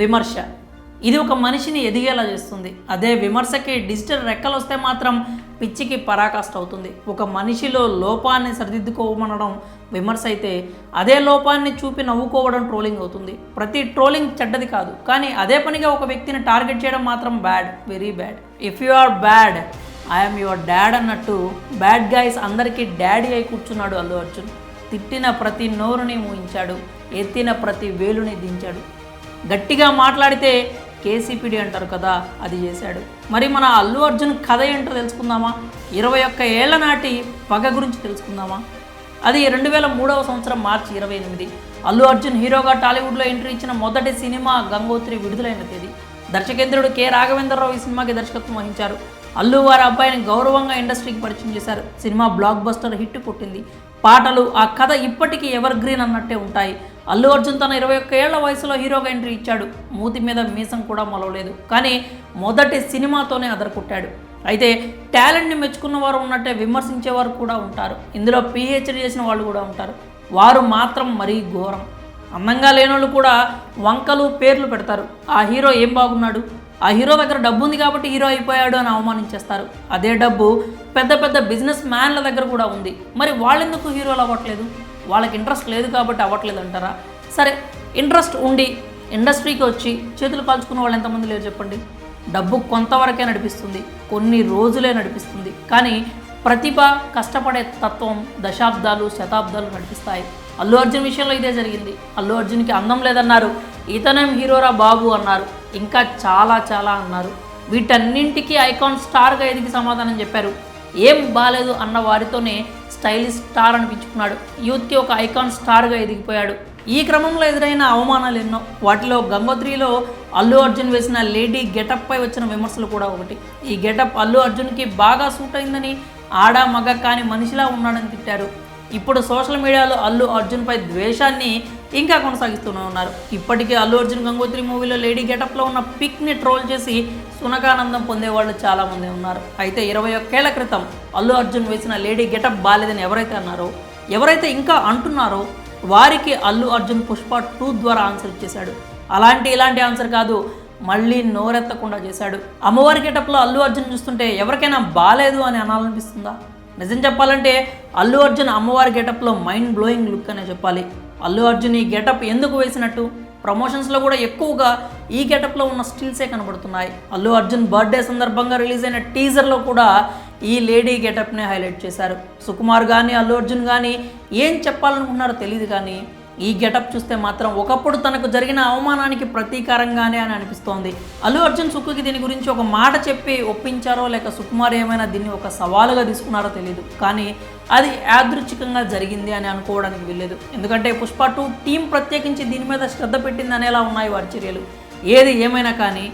విమర్శ. ఇది ఒక మనిషిని ఎదిగేలా చేస్తుంది. అదే విమర్శకి డిజిటల్ రెక్కలు వస్తే మాత్రం పిచ్చికి పరాకాష్ట అవుతుంది ఒక మనిషిలో లోపాన్ని సరిదిద్దుకోమనడం విమర్శ అయితే అదే లోపాన్ని చూపి నవ్వుకోవడం ట్రోలింగ్ అవుతుంది. ప్రతి ట్రోలింగ్ చెడ్డది కాదు. కానీ అదే పనిగా ఒక వ్యక్తిని టార్గెట్ చేయడం మాత్రం bad very bad. If you are bad I'm your dad అన్నట్టు బ్యాడ్ గాయస్ అందరికీ డాడీ అయి కూర్చున్నాడు అల్లు అర్జున్. తిట్టిన ప్రతి నోరుని మూయించాడు. ఎత్తిన ప్రతి వేలుని దించాడు. గట్టిగా మాట్లాడితే కేసీపీడి అంటారు కదా అది చేశాడు. మరి మన అల్లు అర్జున్ కథ ఏంటో తెలుసుకుందామా? ఇరవై ఒక్క ఏళ్ళ నాటి పగ గురించి తెలుసుకుందామా? అది రెండు వేల మూడవ సంవత్సరం మార్చి ఇరవై ఎనిమిది. అల్లు అర్జున్ హీరోగా టాలీవుడ్లో ఎంట్రీ ఇచ్చిన మొదటి సినిమా గంగోత్రి విడుదలైన తేదీ. దర్శకేంద్రుడు కె. రాఘవేంద్రరావు ఈ సినిమాకి దర్శకత్వం వహించారు. అల్లు వారి అబ్బాయిని గౌరవంగా ఇండస్ట్రీకి పరిచయం చేశారు. సినిమా బ్లాక్ బస్టర్ హిట్ కొట్టింది. పాటలు ఆ కథ ఇప్పటికీ ఎవర్ గ్రీన్ అన్నట్టే ఉంటాయి. అల్లు అర్జున్ తన ఇరవై ఒక్క ఏళ్ళ వయసులో హీరోగా ఎంట్రీ ఇచ్చాడు. మూతి మీద మీసం కూడా మొలవలేదు. కానీ మొదటి సినిమాతోనే అదరకొట్టాడు అయితే టాలెంట్ని మెచ్చుకున్న వారు ఉన్నట్టే విమర్శించేవారు కూడా ఉంటారు. ఇందులో పిహెచ్డి చేసిన వాళ్ళు కూడా ఉంటారు. వారు మాత్రం మరీ ఘోరం. అందంగా లేనోళ్ళు కూడా వంకలు పేర్లు పెడతారు. ఆ హీరో ఏం బాగున్నాడు? ఆ హీరో దగ్గర డబ్బు ఉంది కాబట్టి హీరో అయిపోయాడు అని అవమానించేస్తారు. అదే డబ్బు పెద్ద పెద్ద బిజినెస్ మ్యాన్ల దగ్గర కూడా ఉంది. మరి వాళ్ళెందుకు హీరోలు అవ్వట్లేదు? వాళ్ళకి ఇంట్రెస్ట్ లేదు కాబట్టి అవ్వట్లేదు అంటారా? సరే ఇంట్రెస్ట్ ఉండి ఇండస్ట్రీకి వచ్చి చేతులు కాల్చుకున్న వాళ్ళు ఎంతమంది లేరు చెప్పండి? డబ్బు కొంతవరకే నడిపిస్తుంది కొన్ని రోజులే నడిపిస్తుంది. కానీ ప్రతిభ కష్టపడే తత్వం దశాబ్దాలు శతాబ్దాలు నడిపిస్తాయి. అల్లు అర్జున్ విషయంలో ఇదే జరిగింది. అల్లు అర్జున్కి అందం లేదన్నారు. ఇతనేం హీరోరా బాబు అన్నారు. ఇంకా చాలా చాలా అన్నారు. వీటన్నింటికీ ఐకాన్ స్టార్గా ఎదిగి సమాధానం చెప్పారు? ఏం బాగాలేదు అన్న వారితోనే స్టైలిష్ స్టార్ అనిపించుకున్నాడు. యూత్కి ఒక ఐకాన్ స్టార్గా ఎదిగిపోయాడు. ఈ క్రమంలో ఎదురైన అవమానాలు ఎన్నో. వాటిలో గంగోత్రిలో అల్లు అర్జున్ వేసిన లేడీ గెటప్ పై వచ్చిన విమర్శలు కూడా ఒకటి. ఈ గెటప్ అల్లు అర్జున్కి బాగా సూట్ అయిందని ఆడ మగ కాని మనిషిలా ఉన్నాడని తిట్టారు. ఇప్పుడు సోషల్ మీడియాలో అల్లు అర్జున్పై ద్వేషాన్ని ఇంకా కొనసాగిస్తూనే ఉన్నారు. ఇప్పటికే అల్లు అర్జున్ గంగోత్రి మూవీలో లేడీ గెటప్లో ఉన్న పిక్ని ట్రోల్ చేసి సునకానందం పొందేవాళ్ళు చాలామంది ఉన్నారు. అయితే ఇరవై ఒక్కేళ్ళ క్రితం అల్లు అర్జున్ వేసిన లేడీ గెటప్ బాలేదని ఎవరైతే అన్నారో ఎవరైతే ఇంకా అంటున్నారో వారికి అల్లు అర్జున్ పుష్ప టూ ద్వారా ఆన్సర్ ఇచ్చేశాడు. అలాంటి ఇలాంటి ఆన్సర్ కాదు మళ్ళీ నోరెత్తకుండా చేశాడు. అమ్మవారి గెటప్లో అల్లు అర్జున్ చూస్తుంటే ఎవరికైనా బాలేదు అని అనాలనిపిస్తుందా? నిజం చెప్పాలంటే అల్లు అర్జున్ అమ్మవారి గెటప్లో మైండ్ బ్లోయింగ్ లుక్ అనే చెప్పాలి. అల్లు అర్జున్ ఈ గెటప్ ఎందుకు వేసినట్టు? ప్రమోషన్స్లో కూడా ఎక్కువగా ఈ గెటప్లో ఉన్న స్టిల్సే కనబడుతున్నాయి. అల్లు అర్జున్ బర్త్డే సందర్భంగా రిలీజ్ అయిన టీజర్లో కూడా ఈ లేడీ గెటప్ని హైలైట్ చేశారు. సుకుమార్ కానీ అల్లు అర్జున్ కానీ ఏం చెప్పాలనుకున్నారో తెలియదు కానీ ఈ గెటప్ చూస్తే మాత్రం ఒకప్పుడు తనకు జరిగిన అవమానానికి ప్రతీకారంగానే అని అనిపిస్తోంది. అల్లు అర్జున్ సుక్కుకి దీని గురించి ఒక మాట చెప్పి ఒప్పించారో లేక సుకుమార్ ఏమైనా దీన్ని ఒక సవాలుగా తీసుకున్నారో తెలియదు కానీ అది యాదృచ్ఛికంగా జరిగింది అని అనుకోవడానికి వీల్లేదు. ఎందుకంటే పుష్ప టూ టీం ప్రత్యేకించి దీని మీద శ్రద్ధ పెట్టింది అనేలా ఉన్నాయి వారి చర్యలు. ఏది ఏమైనా కానీ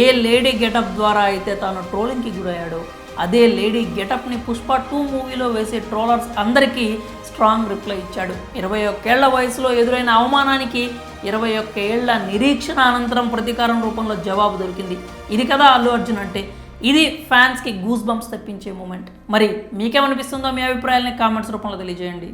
ఏ లేడీ గెటప్ ద్వారా అయితే తాను ట్రోలింగ్కి గురయ్యాడో అదే లేడీ గెటప్ని పుష్ప టూ మూవీలో వేసే ట్రోలర్స్ అందరికీ స్ట్రాంగ్ రిప్లై ఇచ్చాడు. ఇరవై ఒక్కేళ్ళ వయసులో ఎదురైన అవమానానికి ఇరవై ఒక్క ఏళ్ళ నిరీక్షణ అనంతరం ప్రతీకారం రూపంలో జవాబు దొరికింది. ఇది కదా అల్లు అర్జున్ అంటే. ఇది ఫ్యాన్స్కి గూస్ బంప్స్ తెప్పించే మూమెంట్. మరి మీకేమనిపిస్తుందో మీ అభిప్రాయాలని కామెంట్స్ రూపంలో తెలియజేయండి.